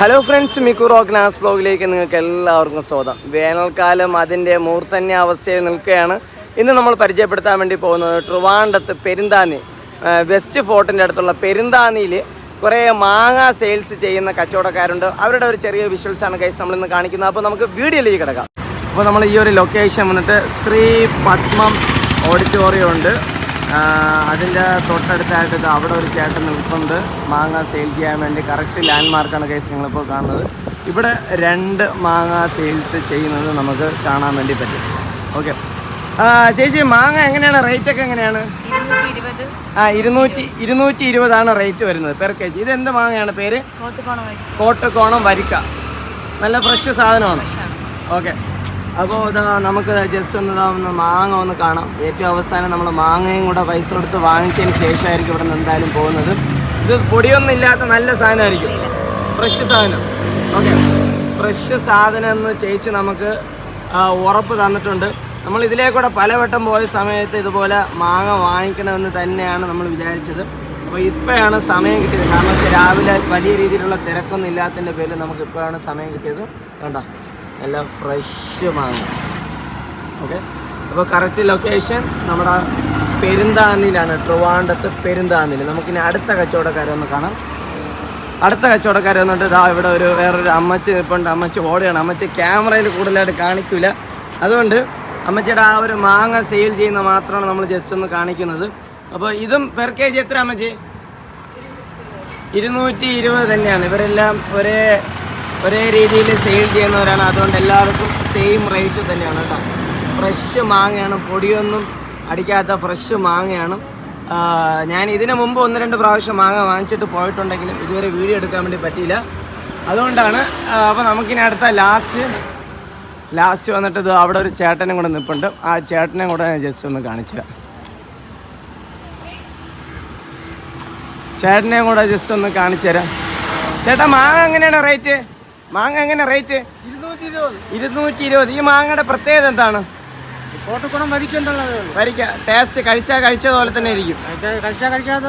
Hello friends Miku rock നാസ് ബ്ലോഗിലേക്ക് നിങ്ങൾക്ക് എല്ലാവർക്കും സ്വാഗതം. വേനൽക്കാലം അതിന്റെ മൂർത്തന്യ അവസ്ഥയിൽ നിൽക്കുകയാണ്. ഇന്ന് നമ്മൾ പരിചയപ്പെടുത്താൻ വേണ്ടി പോകുന്നത് ട്രിവാണ്ടത്ത് പെരുന്താനി വെസ്റ്റ് ഫോർട്ടിന്റെ അടുത്തുള്ള പെരുന്താനിയിൽ കുറേ മാങ്ങ സെയിൽസ് ചെയ്യുന്ന കച്ചവടക്കാരുണ്ട്. അവരുടെ ഒരു ചെറിയ വിഷ്വൽസ് ആണ് കൈസ് നമ്മളിന്ന് കാണിക്കുന്നത്. അപ്പോൾ നമുക്ക് വീഡിയോയിലേക്ക് കിടക്കാം. അപ്പോൾ നമ്മൾ ഈ ഒരു ലൊക്കേഷൻ വന്നിട്ട് ശ്രീ പത്മം ഓഡിറ്റോറിയം ഉണ്ട്. അതിന്റെ തൊട്ടടുത്തായിട്ട് അവിടെ ഒരു ചേട്ടൻ നിൽപ്പുണ്ട്. മാങ്ങ സെയിൽ ചെയ്യാൻ വേണ്ടി കറക്റ്റ് ലാൻഡ് മാർക്കാണ് കേസ് നിങ്ങളിപ്പോൾ കാണുന്നത്. ഇവിടെ രണ്ട് മാങ്ങ സെയിൽസ് ചെയ്യുന്നത് നമുക്ക് കാണാൻ വേണ്ടി പറ്റും. ഓക്കെ ചേച്ചി മാങ്ങ എങ്ങനെയാണ്? റേറ്റ് ഒക്കെ എങ്ങനെയാണ്? ആ ഇരുന്നൂറ്റി ഇരുന്നൂറ്റി ഇരുപതാണ് റേറ്റ് വരുന്നത് പെർ കെ ജി ഇത് എന്ത് മാങ്ങയാണ് പേര്? കോട്ടക്കോണം വരിക്ക. നല്ല ഫ്രഷ് സാധനമാണ്. ഓക്കെ അപ്പോൾ ഇതാ നമുക്ക് ജസ്റ്റ് ഒന്ന് ഇതാ ഒന്ന് മാങ്ങ ഒന്ന് കാണാം. ഏറ്റവും അവസാനം നമ്മൾ മാങ്ങയും കൂടെ പൈസ കൊടുത്ത് വാങ്ങിച്ചതിന് ശേഷമായിരിക്കും ഇവിടെ നിന്ന് എന്തായാലും പോകുന്നത്. ഇത് പൊടിയൊന്നും ഇല്ലാത്ത നല്ല സാധനമായിരിക്കും. ഫ്രഷ് സാധനം. ഓക്കെ ഫ്രഷ് സാധനം എന്ന് ചേച്ചി നമുക്ക് ഉറപ്പ് തന്നിട്ടുണ്ട്. നമ്മൾ ഇതിലേക്കൂടെ പലവട്ടം പോയ സമയത്ത് ഇതുപോലെ മാങ്ങ വാങ്ങിക്കണമെന്ന് തന്നെയാണ് നമ്മൾ വിചാരിച്ചത്. അപ്പോൾ ഇപ്പോഴാണ് സമയം കിട്ടിയത്. കാരണം രാവിലെ വലിയ രീതിയിലുള്ള തിരക്കൊന്നും ഇല്ലാത്തതിന്റെ പേരിൽ നമുക്ക് ഇപ്പോഴാണ് സമയം കിട്ടിയത്. കണ്ടോ? നല്ല ഫ്രഷ് മാങ്ങ. ഓക്കെ അപ്പോൾ കറക്റ്റ് ലൊക്കേഷൻ നമ്മുടെ പെരുന്താന്നിലാണ് ട്രിവാണ്ടത്ത് പെരുന്താന്നിൽ നമുക്കിനി അടുത്ത കച്ചവടക്കാരെ ഒന്ന് കാണാം. അടുത്ത കച്ചവടക്കാരെ വന്നിട്ട് ഇതാ ഇവിടെ ഒരു വേറൊരു അമ്മച്ചി ഉണ്ട് അമ്മച്ചി ഓടുകയാണ് അമ്മച്ചി ക്യാമറയിൽ കൂടുതലായിട്ട് കാണിക്കില്ല അതുകൊണ്ട് അമ്മച്ചിയുടെ ആ ഒരു മാങ്ങ സെയിൽ ചെയ്യുന്ന മാത്രമാണ് നമ്മൾ ജസ്റ്റ് ഒന്ന് കാണിക്കുന്നത്. അപ്പോൾ ഇതും പെർ കെ ജി എത്ര അമ്മച്ചി? ഇരുന്നൂറ്റി ഇരുപത് തന്നെയാണ്. ഇവരെല്ലാം ഒരേ ഒരേ രീതിയിൽ സെയിൽ ചെയ്യുന്നവരാണ്. അതുകൊണ്ട് എല്ലാവർക്കും സെയിം റേറ്റ് തന്നെയാണ് കേട്ടോ. ഫ്രഷ് മാങ്ങയാണ് പൊടിയൊന്നും അടിക്കാത്ത ഫ്രഷ് മാങ്ങയാണ്. ഞാൻ ഇതിനു മുമ്പ് ഒന്ന് രണ്ട് പ്രാവശ്യം മാങ്ങ വാങ്ങിച്ചിട്ട് പോയിട്ടുണ്ടെങ്കിലും ഇതുവരെ വീഡിയോ എടുക്കാൻ വേണ്ടി പറ്റിയില്ല. അതുകൊണ്ടാണ് അപ്പോൾ നമുക്കിനി അടുത്ത ലാസ്റ്റ് ലാസ്റ്റ് വന്നിട്ട് ഇത് അവിടെ ഒരു ചേട്ടനും കൂടെ നിൽപ്പുണ്ട് ആ ചേട്ടനെ കൂടെ ഞാൻ ജസ്റ്റ് ഒന്ന് കാണിച്ചു തരാം. ചേട്ടനെയും കൂടെ ജസ്റ്റ് ഒന്ന് കാണിച്ചു തരാം. ചേട്ടാ മാങ്ങ എങ്ങനെയാണ് റേറ്റ് മാങ്ങ എങ്ങനെ റേറ്റ് ഇരുന്നൂറ്റി ഇരുപത് ഈ മാങ്ങയുടെ പ്രത്യേകത എന്താണ്? വരിക്കുന്നുള്ളത് വരിക്ക ടേസ്റ്റ് കഴിച്ചാൽ കഴിച്ചതുപോലെ തന്നെ ഇരിക്കും. കഴിച്ചാൽ കഴിക്കാതെ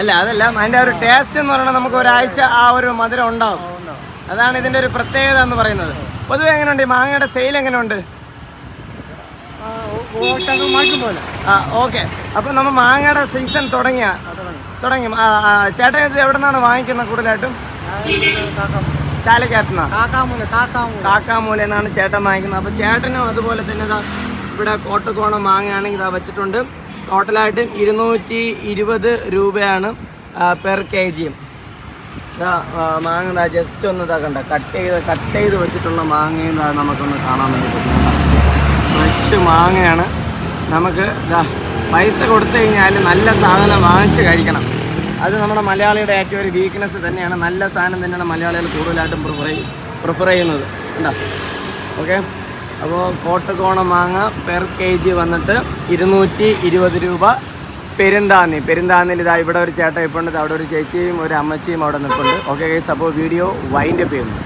അല്ല അതല്ല അതിന്റെ ഒരു ടേസ്റ്റ് എന്ന് പറയുന്നത് നമുക്ക് ഒരാഴ്ച ആ ഒരു മധുരം ഉണ്ടാവും. അതാണ് ഇതിന്റെ ഒരു പ്രത്യേകത എന്ന് പറയുന്നത്. പൊതുവെ എങ്ങനെയുണ്ട്? ഈ മാങ്ങയുടെ സെയിൽ എങ്ങനെയുണ്ട്? പോലെ. ആ ഓക്കെ അപ്പൊ നമ്മൾ മാങ്ങയുടെ സീസൺ തുടങ്ങിയ? തുടങ്ങി. ചേട്ടൻ ഇത് എവിടെ നിന്നാണ് വാങ്ങിക്കുന്നത് കൂടുതലായിട്ടും? ചാലക്കകത്തുനിന്നാണ് കാക്കാമൂല കാക്കാമൂല കാക്കാമൂല എന്നാണ് ചേട്ടൻ വാങ്ങിക്കുന്നത്. അപ്പോൾ ചേട്ടനും അതുപോലെ തന്നെ ഇതാ ഇവിടെ കോട്ടക്കോണം മാങ്ങയാണെങ്കിൽ ഇതാ വെച്ചിട്ടുണ്ട്. ടോട്ടലായിട്ട് ഇരുന്നൂറ്റി ഇരുപത് രൂപയാണ് പെർ കെ ജിയും മാങ്ങ ഇതാ ജസ്റ്റ് ഒന്ന് ഇതാ കണ്ട കട്ട് ചെയ്ത് കട്ട് ചെയ്ത് വെച്ചിട്ടുള്ള മാങ്ങയും ഇതാ നമുക്കൊന്ന് കാണാൻ വേണ്ടി പറ്റും. ഫ്രഷ് മാങ്ങയാണ്. നമുക്ക് ഇതാ പൈസ കൊടുത്തു കഴിഞ്ഞാൽ നല്ല സാധനം വാങ്ങിച്ച് കഴിക്കണം. അത് നമ്മുടെ മലയാളിയുടെ ഏറ്റവും ഒരു വീക്ക്നെസ് തന്നെയാണ്. നല്ല സാധനം തന്നെയാണ് മലയാളികൾ കൂടുതലായിട്ടും പ്രിഫർ പ്രിഫർ ചെയ്യുന്നത്. ഉണ്ടോ ഓക്കെ അപ്പോൾ കോട്ടക്കോണം മാങ്ങ പെർ കെ ജി വന്നിട്ട് ഇരുന്നൂറ്റി ഇരുപത് രൂപ പെരുന്താന്നി. പെരുന്താന്നിൽ ഇതാ ഇവിടെ ഒരു ചേട്ടൻ ഇപ്പോൾ ഉണ്ട് അവിടെ ഒരു ചേച്ചിയും ഒരു അമ്മച്ചിയും അവിടെ നിൽപ്പുണ്ട്. ഓക്കെ ഗൈസ് അപ്പോൾ വീഡിയോ വൈൻഡപ്പ് ചെയ്യുന്നു.